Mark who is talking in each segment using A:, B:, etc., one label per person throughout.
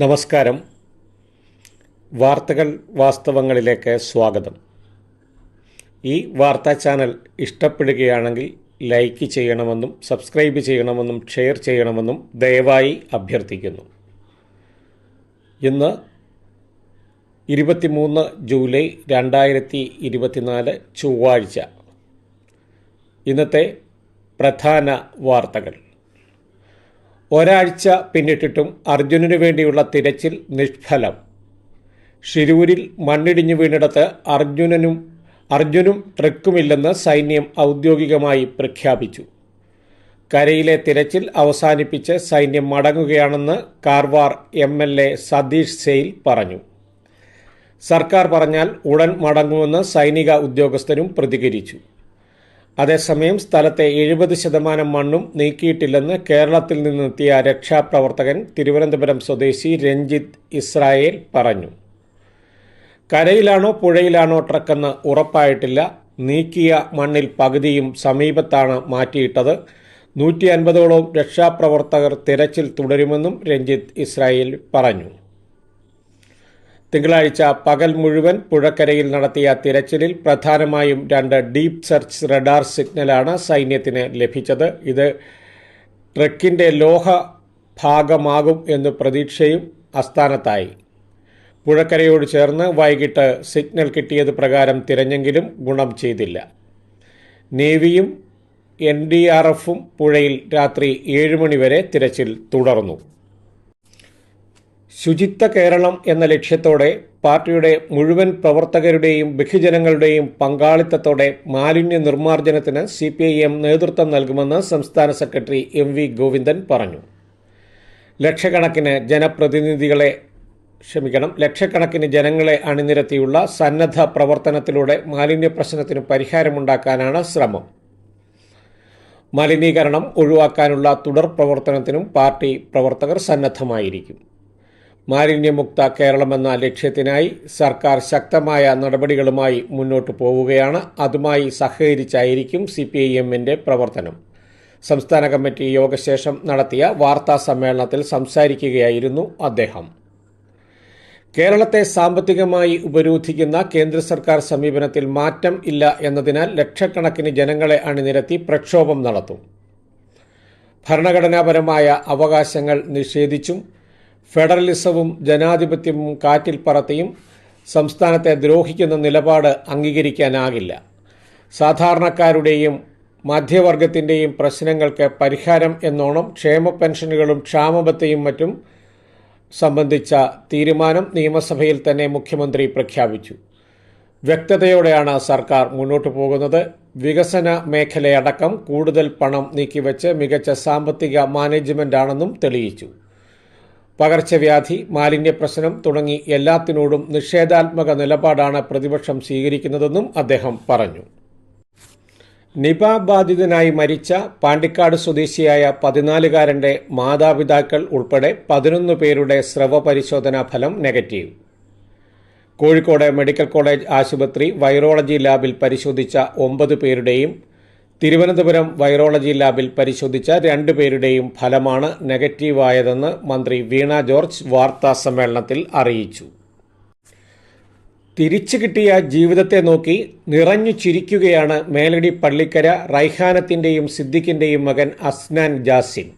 A: നമസ്കാരം വാർത്തകൾ വാസ്തവങ്ങളിലേക്ക് സ്വാഗതം ഈ വാർത്താ ചാനൽ ഇഷ്ടപ്പെടുകയാണെങ്കിൽ ലൈക്ക് ചെയ്യണമെന്നും സബ്സ്ക്രൈബ് ചെയ്യണമെന്നും ഷെയർ ചെയ്യണമെന്നും ദയവായി അഭ്യർത്ഥിക്കുന്നു ഇന്ന് ഇരുപത്തിമൂന്ന് ജൂലൈ രണ്ടായിരത്തി ഇരുപത്തിനാല് ചൊവ്വാഴ്ച ഇന്നത്തെ പ്രധാന വാർത്തകൾ ഒരാഴ്ച പിന്നിട്ടിട്ടും അർജുനന് വേണ്ടിയുള്ള തിരച്ചിൽ നിഷ്ഫലം ഷിരൂരിൽ മണ്ണിടിഞ്ഞു വീണിടത്ത് അർജുനനും അർജുനും ട്രക്കുമില്ലെന്ന് സൈന്യം ഔദ്യോഗികമായി പ്രഖ്യാപിച്ചു കരയിലെ തിരച്ചിൽ അവസാനിപ്പിച്ച് സൈന്യം മടങ്ങുകയാണെന്ന് Karwar M L A Satish Sail പറഞ്ഞു സർക്കാർ പറഞ്ഞാൽ ഉടൻ മടങ്ങുമെന്ന് സൈനിക ഉദ്യോഗസ്ഥരും പ്രതികരിച്ചു അതേസമയം സ്ഥലത്തെ എഴുപത് ശതമാനം മണ്ണും നീക്കിയിട്ടില്ലെന്ന് കേരളത്തിൽ നിന്നെത്തിയ രക്ഷാപ്രവർത്തകൻ തിരുവനന്തപുരം സ്വദേശി രഞ്ജിത്ത് ഇസ്രായേൽ പറഞ്ഞു കരയിലാണോ പുഴയിലാണോ ട്രക്കെന്ന് ഉറപ്പായിട്ടില്ല നീക്കിയ മണ്ണിൽ പകുതിയും സമീപത്താണ് മാറ്റിയിട്ടത് നൂറ്റി അൻപതോളം രക്ഷാപ്രവർത്തകർ തിരച്ചിൽ തുടരുമെന്നും രഞ്ജിത്ത് ഇസ്രായേൽ പറഞ്ഞു തിങ്കളാഴ്ച പകൽ മുഴുവൻ പുഴക്കരയിൽ നടത്തിയ തിരച്ചിലിൽ പ്രധാനമായും രണ്ട് ഡീപ് സെർച്ച് റഡാർ സിഗ്നലാണ് സൈന്യത്തിന് ലഭിച്ചത് ഇത് ട്രക്കിൻ്റെ ലോഹ ഭാഗമാകും എന്ന് പ്രതീക്ഷയും അസ്ഥാനത്തായി പുഴക്കരയോട് ചേർന്ന് വൈകിട്ട് സിഗ്നൽ കിട്ടിയത് പ്രകാരം തിരഞ്ഞെങ്കിലും ഗുണം ചെയ്തില്ല നേവിയും എൻ ഡി ആർ എഫും പുഴയിൽ രാത്രി ഏഴ് മണിവരെ തിരച്ചിൽ തുടർന്നു ശുചിത്വ കേരളം എന്ന ലക്ഷ്യത്തോടെ പാർട്ടിയുടെ മുഴുവൻ പ്രവർത്തകരുടെയും ബഹുജനങ്ങളുടെയും പങ്കാളിത്തത്തോടെ മാലിന്യ നിർമ്മാർജ്ജനത്തിന് സി പി ഐ എം നേതൃത്വം നൽകുമെന്ന് സംസ്ഥാന സെക്രട്ടറി എം വി ഗോവിന്ദൻ പറഞ്ഞു ലക്ഷക്കണക്കിന് ജനപ്രതിനിധികളെ ക്ഷമിക്കണം ലക്ഷക്കണക്കിന് ജനങ്ങളെ അണിനിരത്തിയുള്ള സന്നദ്ധ പ്രവർത്തനത്തിലൂടെ മാലിന്യ പ്രശ്നത്തിന് പരിഹാരമുണ്ടാക്കാനാണ് ശ്രമം മലിനീകരണം ഒഴിവാക്കാനുള്ള തുടർ പ്രവർത്തനത്തിനും പാർട്ടി പ്രവർത്തകർ സന്നദ്ധമായിരിക്കും മാലിന്യമുക്ത കേരളമെന്ന ലക്ഷ്യത്തിനായി സർക്കാർ ശക്തമായ നടപടികളുമായി മുന്നോട്ടു പോവുകയാണ് അതുമായി സഹകരിച്ചായിരിക്കും സി പി ഐ എമ്മിന്റെ പ്രവർത്തനം സംസ്ഥാന കമ്മിറ്റി യോഗശേഷം നടത്തിയ വാർത്താ സമ്മേളനത്തിൽ സംസാരിക്കുകയായിരുന്നു അദ്ദേഹം കേരളത്തെ സാമ്പത്തികമായി ഉപരോധിക്കുന്ന കേന്ദ്ര സർക്കാർ സമീപനത്തിൽ മാറ്റം ഇല്ല എന്നതിനാൽ ലക്ഷക്കണക്കിന് ജനങ്ങളെ അണിനിരത്തി പ്രക്ഷോഭം നടത്തും ഭരണഘടനാപരമായ അവകാശങ്ങൾ നിഷേധിച്ചും ഫെഡറലിസവും ജനാധിപത്യവും കാറ്റിൽ പറത്തിയും സംസ്ഥാനത്തെ ദ്രോഹിക്കുന്ന നിലപാട് അംഗീകരിക്കാനാകില്ല സാധാരണക്കാരുടെയും മധ്യവർഗത്തിൻ്റെയും പ്രശ്നങ്ങൾക്ക് പരിഹാരം എന്നോണം ക്ഷേമ പെൻഷനുകളും ക്ഷാമബത്തയും മറ്റും സംബന്ധിച്ച തീരുമാനം നിയമസഭയിൽ തന്നെ മുഖ്യമന്ത്രി പ്രഖ്യാപിച്ചു വ്യക്തതയോടെയാണ് സർക്കാർ മുന്നോട്ടു പോകുന്നത് വികസന മേഖലയടക്കം കൂടുതൽ പണം നീക്കിവെച്ച് മികച്ച സാമ്പത്തിക മാനേജ്മെന്റാണെന്നും തെളിയിച്ചു പകർച്ചവ്യാധി മാലിന്യപ്രശ്നം തുടങ്ങി എല്ലാത്തിനോടും നിഷേധാത്മക നിലപാടാണ് പ്രതിപക്ഷം സ്വീകരിക്കുന്നതെന്നും അദ്ദേഹം പറഞ്ഞു നിപ ബാധിതനായി മരിച്ച പാണ്ടിക്കാട് സ്വദേശിയായ പതിനാലുകാരന്റെ മാതാപിതാക്കൾ ഉൾപ്പെടെ പതിനൊന്ന് പേരുടെ സ്രവ പരിശോധനാ ഫലം നെഗറ്റീവ് കോഴിക്കോട് മെഡിക്കൽ കോളേജ് ആശുപത്രി വൈറോളജി ലാബിൽ പരിശോധിച്ച ഒമ്പത് പേരുടെയും തിരുവനന്തപുരം വൈറോളജി ലാബിൽ പരിശോധിച്ച രണ്ടുപേരുടെയും ഫലമാണ് നെഗറ്റീവായതെന്ന് മന്ത്രി വീണ ജോർജ് വാർത്താ സമ്മേളനത്തിൽ അറിയിച്ചു തിരിച്ചു കിട്ടിയ ജീവിതത്തെ നോക്കി നിറഞ്ഞു ചിരിക്കുകയാണ് മേലടി പള്ളിക്കര റൈഹാനത്തിൻ്റെയും സിദ്ദിഖിൻ്റെയും മകൻ അസ്നാൻ ജാസിം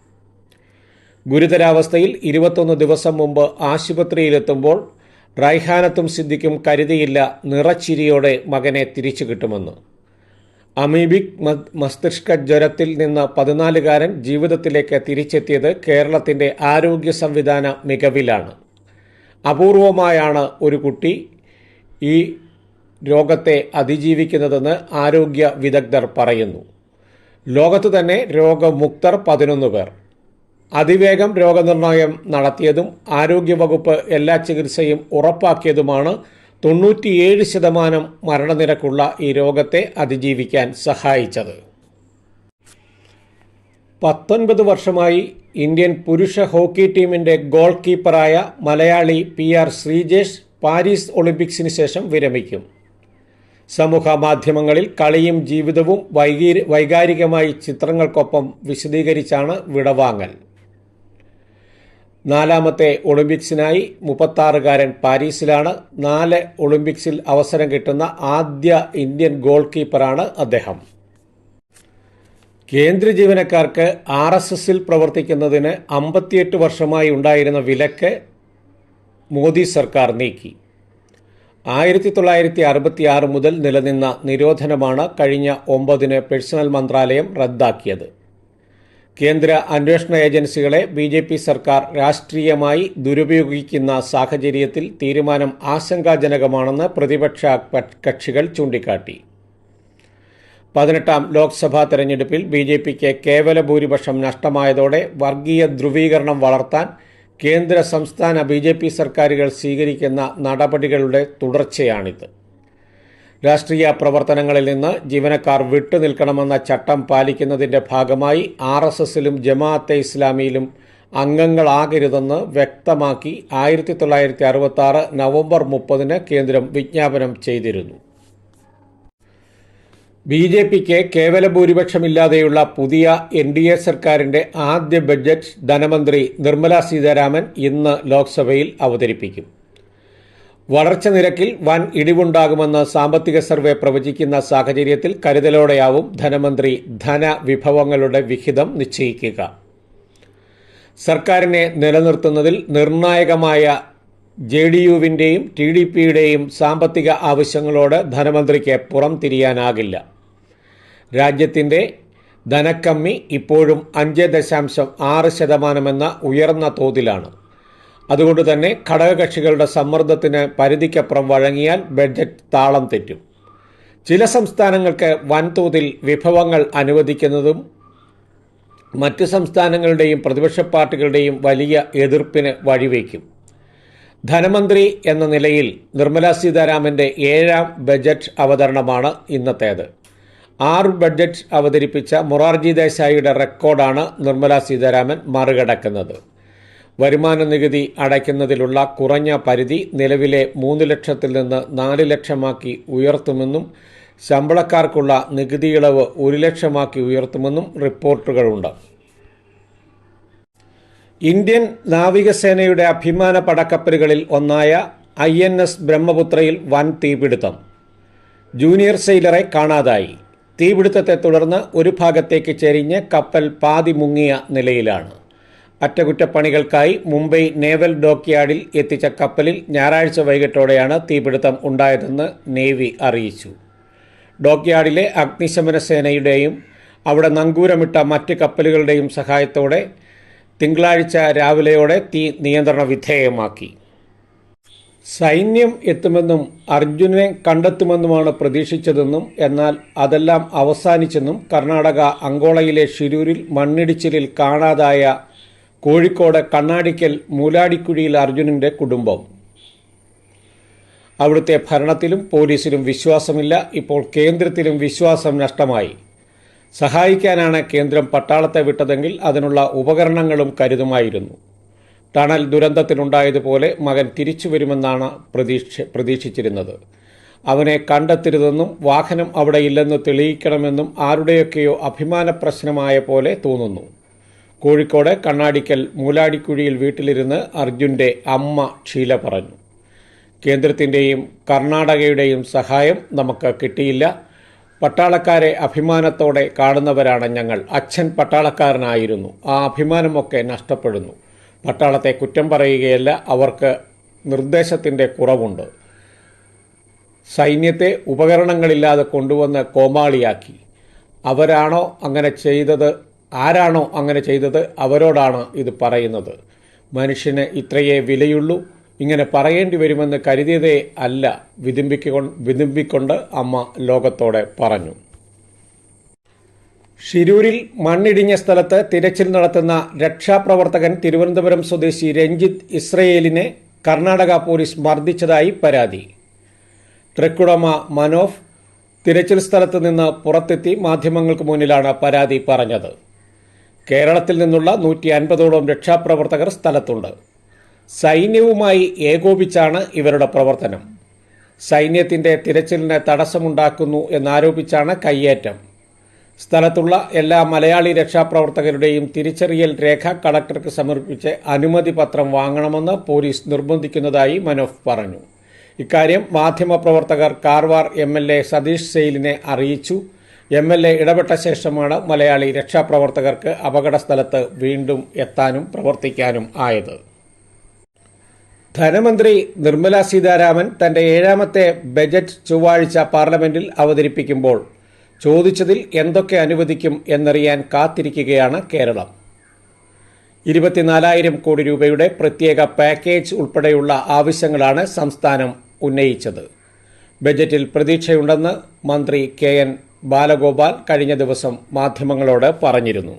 A: ഗുരുതരാവസ്ഥയിൽ ഇരുപത്തൊന്ന് ദിവസം മുമ്പ് ആശുപത്രിയിലെത്തുമ്പോൾ റൈഹാനത്തും സിദ്ദിഖും കരുതിയില്ല നിറച്ചിരിയോടെ മകനെ തിരിച്ചു കിട്ടുമെന്ന് അമീബിക് മസ്തിഷ്ക ജ്വരത്തിൽ നിന്ന് പതിനാലുകാരൻ ജീവിതത്തിലേക്ക് തിരിച്ചെത്തിയത് കേരളത്തിൻ്റെ ആരോഗ്യ സംവിധാന മികവിലാണ് അപൂർവമായാണ് ഒരു കുട്ടി ഈ രോഗത്തെ അതിജീവിക്കുന്നതെന്ന് ആരോഗ്യ വിദഗ്ധർ പറയുന്നു ലോകത്ത് തന്നെ രോഗമുക്തർ പതിനൊന്ന് പേർ അതിവേഗം രോഗനിർണയം നടത്തിയതും ആരോഗ്യവകുപ്പ് എല്ലാ ചികിത്സയും ഉറപ്പാക്കിയതുമാണ് തൊണ്ണൂറ്റിയേഴ് ശതമാനം മരണനിരക്കുള്ള ഈ രോഗത്തെ അതിജീവിക്കാൻ സഹായിച്ചത് പത്തൊൻപത് വർഷമായി ഇന്ത്യൻ പുരുഷ ഹോക്കി ടീമിൻ്റെ ഗോൾ കീപ്പറായ Malayali P R Sreejesh Paris ഒളിമ്പിക്സിന് ശേഷം വിരമിക്കും സമൂഹ മാധ്യമങ്ങളിൽ കളിയും ജീവിതവും വൈകാരികമായി ചിത്രങ്ങൾക്കൊപ്പം വിശദീകരിച്ചാണ് വിടവാങ്ങൽ നാലാമത്തെ ഒളിമ്പിക്സിനായി മുപ്പത്താറുകാരൻ പാരീസിലാണ് നാല് ഒളിമ്പിക്സിൽ അവസരം കിട്ടുന്ന ആദ്യ ഇന്ത്യൻ ഗോൾ കീപ്പറാണ് അദ്ദേഹം കേന്ദ്ര ജീവനക്കാർക്ക് ആർ എസ് എസിൽ പ്രവർത്തിക്കുന്നതിന് അമ്പത്തിയെട്ട് വർഷമായി ഉണ്ടായിരുന്ന വിലക്ക് മോദി സർക്കാർ നീക്കി ആയിരത്തി തൊള്ളായിരത്തി അറുപത്തി ആറ് മുതൽ നിലനിന്ന നിരോധനമാണ് കഴിഞ്ഞ ഒമ്പതിന് പേഴ്സണൽ മന്ത്രാലയം റദ്ദാക്കിയത് കേന്ദ്ര അന്വേഷണ ഏജൻസികളെ ബി ജെ പി സർക്കാർ രാഷ്ട്രീയമായി ദുരുപയോഗിക്കുന്ന സാഹചര്യത്തിൽ തീരുമാനം ആശങ്കാജനകമാണെന്ന് പ്രതിപക്ഷ കക്ഷികൾ ചൂണ്ടിക്കാട്ടി പതിനെട്ടാം ലോക്സഭാ തെരഞ്ഞെടുപ്പിൽ ബി ജെ പിക്ക് കേവല ഭൂരിപക്ഷം നഷ്ടമായതോടെ വർഗീയ ധ്രുവീകരണം വളർത്താൻ കേന്ദ്ര സംസ്ഥാന ബി സർക്കാരുകൾ സ്വീകരിക്കുന്ന നടപടികളുടെ തുടർച്ചയാണിത് രാഷ്ട്രീയ പ്രവർത്തനങ്ങളിൽ നിന്ന് ജീവനക്കാർ വിട്ടുനിൽക്കണമെന്ന ചട്ടം പാലിക്കുന്നതിന്റെ ഭാഗമായി ആർ എസ് എസിലും ജമാഅത്തെ ഇസ്ലാമിയിലും അംഗങ്ങളാകരുതെന്ന് വ്യക്തമാക്കി ആയിരത്തി തൊള്ളായിരത്തി അറുപത്തി ആറ് നവംബർ മുപ്പതിന് കേന്ദ്രം വിജ്ഞാപനം ചെയ്തിരുന്നു ബി ജെ പിക്ക് കേവല ഭൂരിപക്ഷമില്ലാതെയുള്ള പുതിയ എൻ ഡി എ സർക്കാരിന്റെ ആദ്യ ബഡ്ജറ്റ് ധനമന്ത്രി നിർമ്മല സീതാരാമൻ ഇന്ന് ലോക്സഭയിൽ അവതരിപ്പിക്കും വളർച്ച നിരക്കിൽ വൻ ഇടിവുണ്ടാകുമെന്ന് സാമ്പത്തിക സർവേ പ്രവചിക്കുന്ന സാഹചര്യത്തിൽ കരുതലോടെയാവും ധനമന്ത്രി ധനവിഭവങ്ങളുടെ വിഹിതം നിശ്ചയിക്കുക സർക്കാരിനെ നിലനിർത്തുന്നതിൽ നിർണായകമായ ജെ ഡി യുവിൻ്റെയും ടി ഡി പിയുടെയും സാമ്പത്തിക ആവശ്യങ്ങളോട് ധനമന്ത്രിക്ക് പുറം തിരിയാനാകില്ല രാജ്യത്തിൻ്റെ ധനക്കമ്മി ഇപ്പോഴും അഞ്ച് ദശാംശം ആറ് ശതമാനമെന്ന ഉയർന്ന തോതിലാണ് അതുകൊണ്ട് തന്നെ ഘടകകക്ഷികളുടെ സമ്മർദ്ദത്തിന് പരിധിക്കപ്പുറം വഴങ്ങിയാൽ ബഡ്ജറ്റ് താളം തെറ്റും ചില സംസ്ഥാനങ്ങൾക്ക് വൻതോതിൽ വിഭവങ്ങൾ അനുവദിക്കുന്നതും മറ്റ് സംസ്ഥാനങ്ങളുടെയും പ്രതിപക്ഷ പാർട്ടികളുടെയും വലിയ എതിർപ്പിന് വഴിവെക്കും ധനമന്ത്രി എന്ന നിലയിൽ നിർമ്മലാ സീതാരാമന്റെ ഏഴാം ബജറ്റ് അവതരണമാണ് ഇന്നത്തേത് ആറ് ബഡ്ജറ്റ് അവതരിപ്പിച്ച മൊറാർജി ദേശായിയുടെ റെക്കോർഡാണ് നിർമ്മലാ സീതാരാമൻ മറികടക്കുന്നത് വരുമാന നികുതി അടയ്ക്കുന്നതിലുള്ള കുറഞ്ഞ പരിധി നിലവിലെ മൂന്ന് ലക്ഷത്തിൽ നിന്ന് നാല് ലക്ഷമാക്കി ഉയർത്തുമെന്നും ശമ്പളക്കാർക്കുള്ള നികുതി ഇളവ് ഒരു ലക്ഷമാക്കി ഉയർത്തുമെന്നും റിപ്പോർട്ടുകളുണ്ട് ഇന്ത്യൻ നാവികസേനയുടെ അഭിമാന പടക്കപ്പലുകളിൽ ഒന്നായ ഐ എൻ എസ് ബ്രഹ്മപുത്രയിൽ വൻ തീപിടുത്തം ജൂനിയർ സെയിലറെ കാണാതായി തീപിടുത്തത്തെ തുടർന്ന് ഒരു ഭാഗത്തേക്ക് ചെരിഞ്ഞ് കപ്പൽ പാതി മുങ്ങിയ നിലയിലാണ് അറ്റകുറ്റപ്പണികൾക്കായി മുംബൈ നേവൽ ഡോക്യാർഡിൽ എത്തിച്ച കപ്പലിൽ ഞായറാഴ്ച വൈകിട്ടോടെയാണ് തീപിടുത്തം ഉണ്ടായതെന്ന് നേവി അറിയിച്ചു ഡോക്യാർഡിലെ അഗ്നിശമന സേനയുടെയും അവിടെ നങ്കൂരമിട്ട മറ്റ് കപ്പലുകളുടെയും സഹായത്തോടെ തിങ്കളാഴ്ച രാവിലെയോടെ തീ നിയന്ത്രണ വിധേയമാക്കി സൈന്യം എത്തുമെന്നും അർജുനെ കണ്ടെത്തുമെന്നുമാണ് പ്രതീക്ഷിച്ചതെന്നും എന്നാൽ അതെല്ലാം അവസാനിച്ചെന്നും കർണാടക അങ്കോളയിലെ ഷിരൂരിൽ മണ്ണിടിച്ചിലിൽ കാണാതായ കോഴിക്കോട് കണ്ണാടിക്കൽ മൂലാടിക്കുഴിയിൽ അർജുനന്റെ കുടുംബം അവിടുത്തെ ഭരണത്തിലും പോലീസിലും വിശ്വാസമില്ല ഇപ്പോൾ കേന്ദ്രത്തിലും വിശ്വാസം നഷ്ടമായി സഹായിക്കാനാണ് കേന്ദ്രം പട്ടാളത്തെ വിട്ടതെങ്കിൽ അതിനുള്ള ഉപകരണങ്ങളും കരുതുമായിരുന്നു ടണൽ ദുരന്തത്തിനുണ്ടായതുപോലെ മകൻ തിരിച്ചു വരുമെന്നാണ് പ്രതീക്ഷ പ്രതീക്ഷിച്ചിരുന്നത് അവനെ കണ്ടെത്തരുതെന്നും വാഹനം അവിടെയില്ലെന്ന് തെളിയിക്കണമെന്നും ആരുടെയൊക്കെയോ അഭിമാന പ്രശ്നമായ പോലെ തോന്നുന്നു കോഴിക്കോട് കണ്ണാടിക്കൽ മൂലാടിക്കുഴിയിൽ വീട്ടിലിരുന്ന് അർജുന്റെ അമ്മ ഷീല പറഞ്ഞു കേന്ദ്രത്തിൻ്റെയും കർണാടകയുടെയും സഹായം നമുക്ക് കിട്ടിയില്ല പട്ടാളക്കാരെ അഭിമാനത്തോടെ കാണുന്നവരാണ് ഞങ്ങൾ അച്ഛൻ പട്ടാളക്കാരനായിരുന്നു ആ അഭിമാനമൊക്കെ നഷ്ടപ്പെടുന്നു പട്ടാളത്തെ കുറ്റം പറയുകയല്ല അവർക്ക് നിർദ്ദേശത്തിൻ്റെ കുറവുണ്ട് സൈന്യത്തെ ഉപകരണങ്ങളില്ലാതെ കൊണ്ടുവന്ന് കോമാളിയാക്കി അവരാണോ അങ്ങനെ ചെയ്തത് ആരാണോ അങ്ങനെ ചെയ്തത് അവരോടാണ് ഇത് പറയുന്നത് മനുഷ്യന് ഇത്രയേ വിലയുള്ളൂ ഇങ്ങനെ പറയേണ്ടി വരുമെന്ന് കരുതിയതേ അല്ല വിതുമ്പിക്കൊ വിതുമ്പിക്കൊണ്ട് അമ്മ ലോകത്തോടെ പറഞ്ഞു ഷിരൂരിൽ മണ്ണിടിഞ്ഞ സ്ഥലത്ത് തിരച്ചിൽ നടത്തുന്ന രക്ഷാപ്രവർത്തകൻ തിരുവനന്തപുരം സ്വദേശി രഞ്ജിത്ത് ഇസ്രയേലിനെ കർണാടക പോലീസ് മർദ്ദിച്ചതായി പരാതി ട്രക്കുടമ മനോഫ് തിരച്ചിൽ സ്ഥലത്ത് നിന്ന് പുറത്തെത്തി മാധ്യമങ്ങൾക്ക് മുന്നിലാണ് പരാതി പറഞ്ഞത് കേരളത്തിൽ നിന്നുള്ള നൂറ്റി അൻപതോളം രക്ഷാപ്രവർത്തകർ സ്ഥലത്തുണ്ട് സൈന്യവുമായി ഏകോപിച്ചാണ് ഇവരുടെ പ്രവർത്തനം സൈന്യത്തിന്റെ തിരച്ചിലിന് തടസ്സമുണ്ടാക്കുന്നു എന്നാരോപിച്ചാണ് കയ്യേറ്റം സ്ഥലത്തുള്ള എല്ലാ മലയാളി രക്ഷാപ്രവർത്തകരുടെയും തിരിച്ചറിയൽ രേഖ കളക്ടർക്ക് സമർപ്പിച്ച് അനുമതി പത്രം വാങ്ങണമെന്ന് പോലീസ് നിർബന്ധിക്കുന്നതായി മനോഫ് പറഞ്ഞു ഇക്കാര്യം മാധ്യമപ്രവർത്തകർ Karwar M L A Satish സെയിലിനെ അറിയിച്ചു എം എൽ എ ഇടപെട്ട ശേഷമാണ് മലയാളി രക്ഷാപ്രവർത്തകർക്ക് അപകട സ്ഥലത്ത് വീണ്ടും എത്താനും പ്രവർത്തിക്കാനും ആയത് ധനമന്ത്രി നിർമ്മല സീതാരാമൻ തന്റെ ഏഴാമത്തെ ബജറ്റ് ചൊവ്വാഴ്ച പാർലമെന്റിൽ അവതരിപ്പിക്കുമ്പോൾ ചോദിച്ചതിൽ എന്തൊക്കെ അനുവദിക്കും എന്നറിയാൻ കാത്തിരിക്കുകയാണ് കേരളം ഇരുപത്തിനാലായിരം കോടി രൂപയുടെ പ്രത്യേക പാക്കേജ് ഉൾപ്പെടെയുള്ള ആവശ്യങ്ങളാണ് സംസ്ഥാനം ഉന്നയിച്ചത് ബജറ്റിൽ പ്രതീക്ഷയുണ്ടെന്ന് മന്ത്രി കെ എൻ ബാലഗോപാൽ കഴിഞ്ഞ ദിവസം മാധ്യമങ്ങളോട് പറഞ്ഞിരുന്നു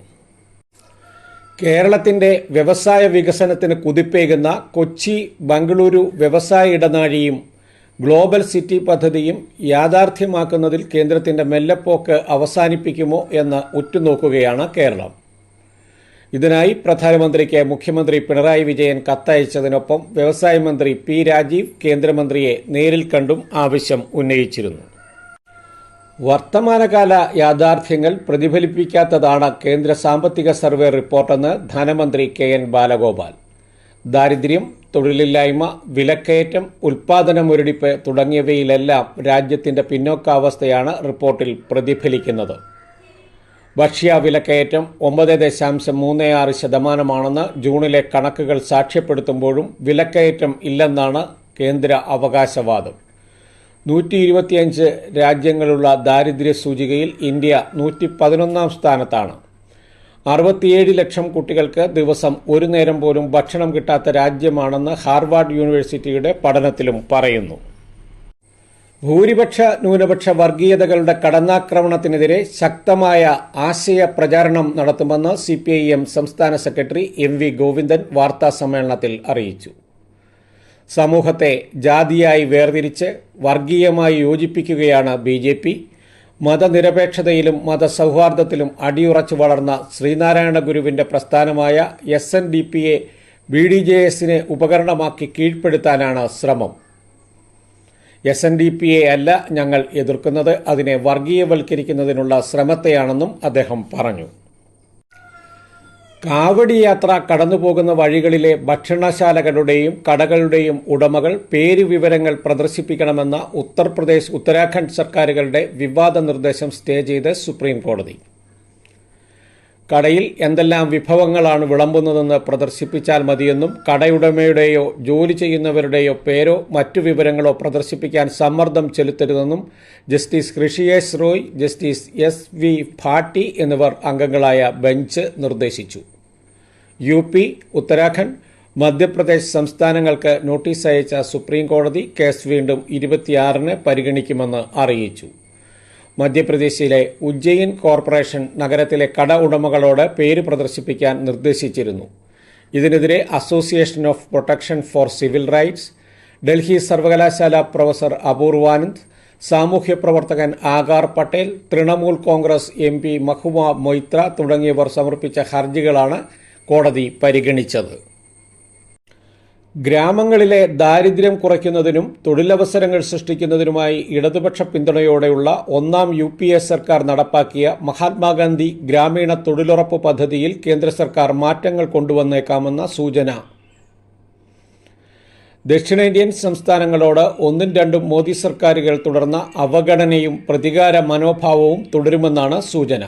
A: കേരളത്തിന്റെ വ്യവസായ വികസനത്തിന് കുതിപ്പേകുന്ന കൊച്ചി ബംഗളൂരു വ്യവസായ ഇടനാഴിയും ഗ്ലോബൽ സിറ്റി പദ്ധതിയും യാഥാർത്ഥ്യമാക്കുന്നതിൽ കേന്ദ്രത്തിന്റെ മെല്ലപ്പോക്ക് അവസാനിപ്പിക്കുമോ എന്ന് ഉറ്റുനോക്കുകയാണ് കേരളം ഇതിനായി പ്രധാനമന്ത്രിക്ക് മുഖ്യമന്ത്രി പിണറായി വിജയൻ കത്തയച്ചതിനൊപ്പം വ്യവസായ മന്ത്രി പി രാജീവ് കേന്ദ്രമന്ത്രിയെ നേരിൽ കണ്ടും ആവശ്യം ഉന്നയിച്ചിരുന്നു വർത്തമാനകാല യാഥാർത്ഥ്യങ്ങൾ പ്രതിഫലിപ്പിക്കാത്തതാണ് കേന്ദ്ര സാമ്പത്തിക സർവേ റിപ്പോർട്ടെന്ന് ധനമന്ത്രി കെ എൻ ബാലഗോപാൽ ദാരിദ്ര്യം തൊഴിലില്ലായ്മ വിലക്കയറ്റം ഉൽപാദന മുരടിപ്പ് തുടങ്ങിയവയിലെല്ലാം രാജ്യത്തിന്റെ പിന്നോക്കാവസ്ഥയാണ് റിപ്പോർട്ടിൽ പ്രതിഫലിക്കുന്നത് ഭക്ഷ്യ വിലക്കയറ്റം ഒമ്പത് ദശാംശം മൂന്ന് ആറ് ശതമാനമാണെന്ന് ജൂണിലെ കണക്കുകൾ സാക്ഷ്യപ്പെടുത്തുമ്പോഴും വിലക്കയറ്റം ഇല്ലെന്നാണ് കേന്ദ്ര അവകാശവാദം നൂറ്റി ഇരുപത്തിയഞ്ച് രാജ്യങ്ങളുള്ള ദാരിദ്ര്യ സൂചികയിൽ ഇന്ത്യ നൂറ്റി പതിനൊന്നാം സ്ഥാനത്താണ് അറുപത്തിയേഴ് ലക്ഷം കുട്ടികൾക്ക് ദിവസം ഒരു നേരം പോലും ഭക്ഷണം കിട്ടാത്ത രാജ്യമാണെന്ന് ഹാർവാർഡ് യൂണിവേഴ്സിറ്റിയുടെ പഠനത്തിലും പറയുന്നു ഭൂരിപക്ഷ ന്യൂനപക്ഷ വർഗീയതകളുടെ കടന്നാക്രമണത്തിനെതിരെ ശക്തമായ ആശയ പ്രചാരണം നടത്തുമെന്ന് സി സംസ്ഥാന സെക്രട്ടറി എം വി ഗോവിന്ദൻ വാർത്താ സമ്മേളനത്തിൽ അറിയിച്ചു സമൂഹത്തെ ജാതിയായി വേർതിരിച്ച് വർഗീയമായി യോജിപ്പിക്കുകയാണ് ബി ജെ പി മതനിരപേക്ഷതയിലും മതസൗഹാർദ്ദത്തിലും അടിയുറച്ചു വളർന്ന ശ്രീനാരായണ ഗുരുവിന്റെ പ്രസ്ഥാനമായ എസ് എൻ ഡി പിയെ ബി ഡി ജെ എസിനെ ഉപകരണമാക്കി കീഴ്പ്പെടുത്താനാണ് ശ്രമം എസ് എൻ ഡി പിയെ അല്ല ഞങ്ങൾ എതിർക്കുന്നത് അതിനെ വർഗീയവൽക്കരിക്കുന്നതിനുള്ള ശ്രമത്തെയാണെന്നും അദ്ദേഹം പറഞ്ഞു കാവടി യാത്ര കടന്നുപോകുന്ന വഴികളിലെ ഭക്ഷണശാലകളുടെയും കടകളുടെയും ഉടമകൾ പേര് വിവരങ്ങൾ പ്രദർശിപ്പിക്കണമെന്ന ഉത്തർപ്രദേശ് ഉത്തരാഖണ്ഡ് സർക്കാരുകളുടെ വിവാദ നിർദ്ദേശം സ്റ്റേ ചെയ്ത് സുപ്രീം കോടതി കടയിൽ എന്തെല്ലാം വിഭവങ്ങളാണ് വിളമ്പുന്നതെന്ന് പ്രദർശിപ്പിച്ചാൽ മതിയെന്നും കടയുടമയുടെയോ ജോലി ചെയ്യുന്നവരുടെയോ പേരോ മറ്റു വിവരങ്ങളോ പ്രദർശിപ്പിക്കാൻ സമ്മർദ്ദം ചെലുത്തരുതെന്നും justice Hrishikesh Roy justice S V Bhatti എന്നിവർ അംഗങ്ങളായ ബെഞ്ച് നിർദ്ദേശിച്ചു യു പി ഉത്തരാഖണ്ഡ് മധ്യപ്രദേശ് സംസ്ഥാനങ്ങൾക്ക് നോട്ടീസ് അയച്ച സുപ്രീംകോടതി കേസ് വീണ്ടും ഇരുപത്തിയാറിന് പരിഗണിക്കുമെന്ന് അറിയിച്ചു മധ്യപ്രദേശിലെ ഉജ്ജയിൻ കോർപ്പറേഷൻ നഗരത്തിലെ കട ഉടമകളോട് പേര് പ്രദർശിപ്പിക്കാൻ നിർദ്ദേശിച്ചിരുന്നു ഇതിനെതിരെ association of protection for civil rights Delhi സർവകലാശാല പ്രൊഫസർ അപൂർവാനന്ദ് സാമൂഹ്യ പ്രവർത്തകൻ Aakar Patel Trinamool Congress M P Mahua Moitra തുടങ്ങിയവർ സമർപ്പിച്ച ഹർജികളാണ് കോടതി പരിഗണിച്ചത് ഗ്രാമങ്ങളിലെ ദാരിദ്ര്യം കുറയ്ക്കുന്നതിനും തൊഴിലവസരങ്ങൾ സൃഷ്ടിക്കുന്നതിനുമായി ഇടതുപക്ഷ പിന്തുണയോടെയുള്ള ഒന്നാം യു പി എ സർക്കാർ നടപ്പാക്കിയ മഹാത്മാഗാന്ധി ഗ്രാമീണ തൊഴിലുറപ്പ് പദ്ധതിയിൽ കേന്ദ്ര സർക്കാർ മാറ്റങ്ങൾ കൊണ്ടുവന്നേക്കാമെന്ന സൂചന ദക്ഷിണേന്ത്യൻ സംസ്ഥാനങ്ങളോട് ഒന്നും രണ്ടും മോദി സർക്കാരുകൾ തുടർന്ന അവഗണനയും പ്രതികാര മനോഭാവവും തുടരുമെന്നാണ് സൂചന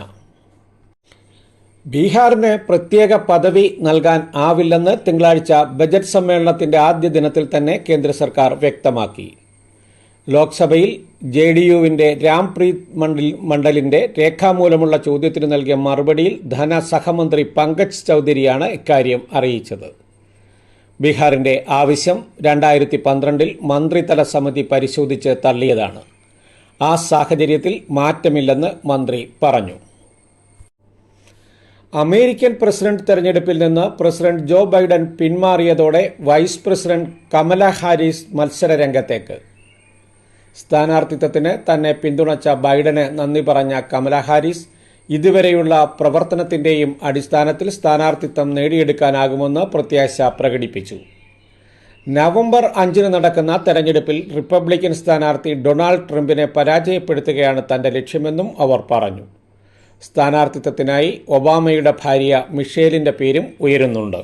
A: ബീഹാറിന് പ്രത്യേക പദവി നൽകാൻ ആവില്ലെന്ന് തിങ്കളാഴ്ച ബജറ്റ് സമ്മേളനത്തിന്റെ ആദ്യ ദിനത്തിൽ തന്നെ കേന്ദ്ര സർക്കാർ വ്യക്തമാക്കി ലോക്സഭയിൽ ജെ ഡി യുവിന്റെ രാംപ്രീത് മണ്ഡൽ രേഖാമൂലമുള്ള ചോദ്യത്തിന് നൽകിയ മറുപടിയിൽ ധന സഹമന്ത്രി പങ്കജ് ചൗധരിയാണ് ഇക്കാര്യം അറിയിച്ചത് ബീഹാറിന്റെ ആവശ്യം രണ്ടായിരത്തി പന്ത്രണ്ടിൽ മന്ത്രിതല സമിതി പരിശോധിച്ച് തള്ളിയതാണ് ആ സാഹചര്യത്തിൽ മാറ്റമില്ലെന്ന് മന്ത്രി പറഞ്ഞു അമേരിക്കൻ പ്രസിഡന്റ് തെരഞ്ഞെടുപ്പിൽ നിന്ന് പ്രസിഡന്റ് ജോ ബൈഡൻ പിന്മാറിയതോടെ വൈസ് പ്രസിഡന്റ് കമല ഹാരിസ് മത്സരരംഗത്തേക്ക് സ്ഥാനാർത്ഥിത്വത്തിന് തന്നെ പിന്തുണച്ച ബൈഡന് നന്ദി പറഞ്ഞ കമല ഹാരിസ് ഇതുവരെയുള്ള പ്രവർത്തനത്തിന്റെയും അടിസ്ഥാനത്തിൽ സ്ഥാനാർത്ഥിത്വം നേടിയെടുക്കാനാകുമെന്ന് പ്രത്യാശ പ്രകടിപ്പിച്ചു നവംബർ അഞ്ചിന് നടക്കുന്ന തെരഞ്ഞെടുപ്പിൽ റിപ്പബ്ലിക്കൻ സ്ഥാനാർത്ഥി ഡൊണാൾഡ് ട്രംപിനെ പരാജയപ്പെടുത്തുകയാണ് തന്റെ ലക്ഷ്യമെന്നും അവർ പറഞ്ഞു സ്ഥാനാർത്ഥിത്വത്തിനായി ഒബാമയുടെ ഭാര്യ മിഷേലിൻ്റെ പേരും ഉയരുന്നുണ്ട്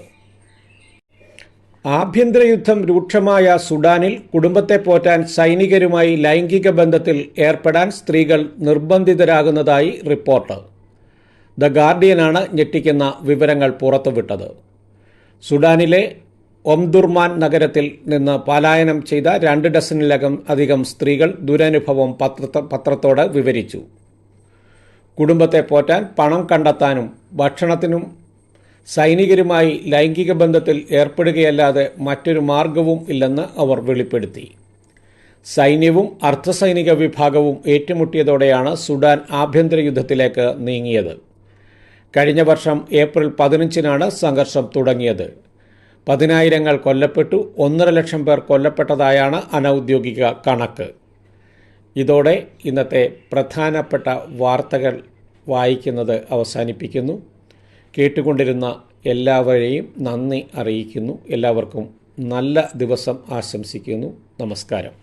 A: ആഭ്യന്തര യുദ്ധം രൂക്ഷമായ സുഡാനിൽ കുടുംബത്തെ പോറ്റാൻ സൈനികരുമായി ലൈംഗിക ബന്ധത്തിൽ ഏർപ്പെടാൻ സ്ത്രീകൾ നിർബന്ധിതരാകുന്നതായി റിപ്പോർട്ട് ദ ഗാർഡിയനാണ് ഞെട്ടിക്കുന്ന വിവരങ്ങൾ പുറത്തുവിട്ടത് സുഡാനിലെ ഒംദുർമാൻ നഗരത്തിൽ നിന്ന് പലായനം ചെയ്ത രണ്ട് ഡസനിലകം അധികം സ്ത്രീകൾ ദുരനുഭവം പത്രത്തോട് വിവരിച്ചു കുടുംബത്തെ പോറ്റാൻ പണം കണ്ടെത്താനും ഭക്ഷണത്തിനും സൈനികരുമായി ലൈംഗിക ബന്ധത്തിൽ ഏർപ്പെടുകയല്ലാതെ മറ്റൊരു മാർഗവും ഇല്ലെന്ന് അവർ വെളിപ്പെടുത്തി സൈന്യവും അർദ്ധസൈനിക വിഭാഗവും ഏറ്റുമുട്ടിയതോടെയാണ് സുഡാൻ ആഭ്യന്തര യുദ്ധത്തിലേക്ക് നീങ്ങിയത് കഴിഞ്ഞ വർഷം ഏപ്രിൽ പതിനഞ്ചിനാണ് സംഘർഷം തുടങ്ങിയത് പതിനായിരങ്ങൾ കൊല്ലപ്പെട്ടു ഒന്നര ലക്ഷം പേർ കൊല്ലപ്പെട്ടതായാണ് അനൗദ്യോഗിക കണക്ക് ഇതോടെ ഇന്നത്തെ പ്രധാനപ്പെട്ട വാർത്തകൾ വായിക്കുന്നത് അവസാനിപ്പിക്കുന്നു കേട്ടുകൊണ്ടിരുന്ന എല്ലാവരെയും നന്ദി അറിയിക്കുന്നു എല്ലാവർക്കും നല്ല ദിവസം ആശംസിക്കുന്നു നമസ്കാരം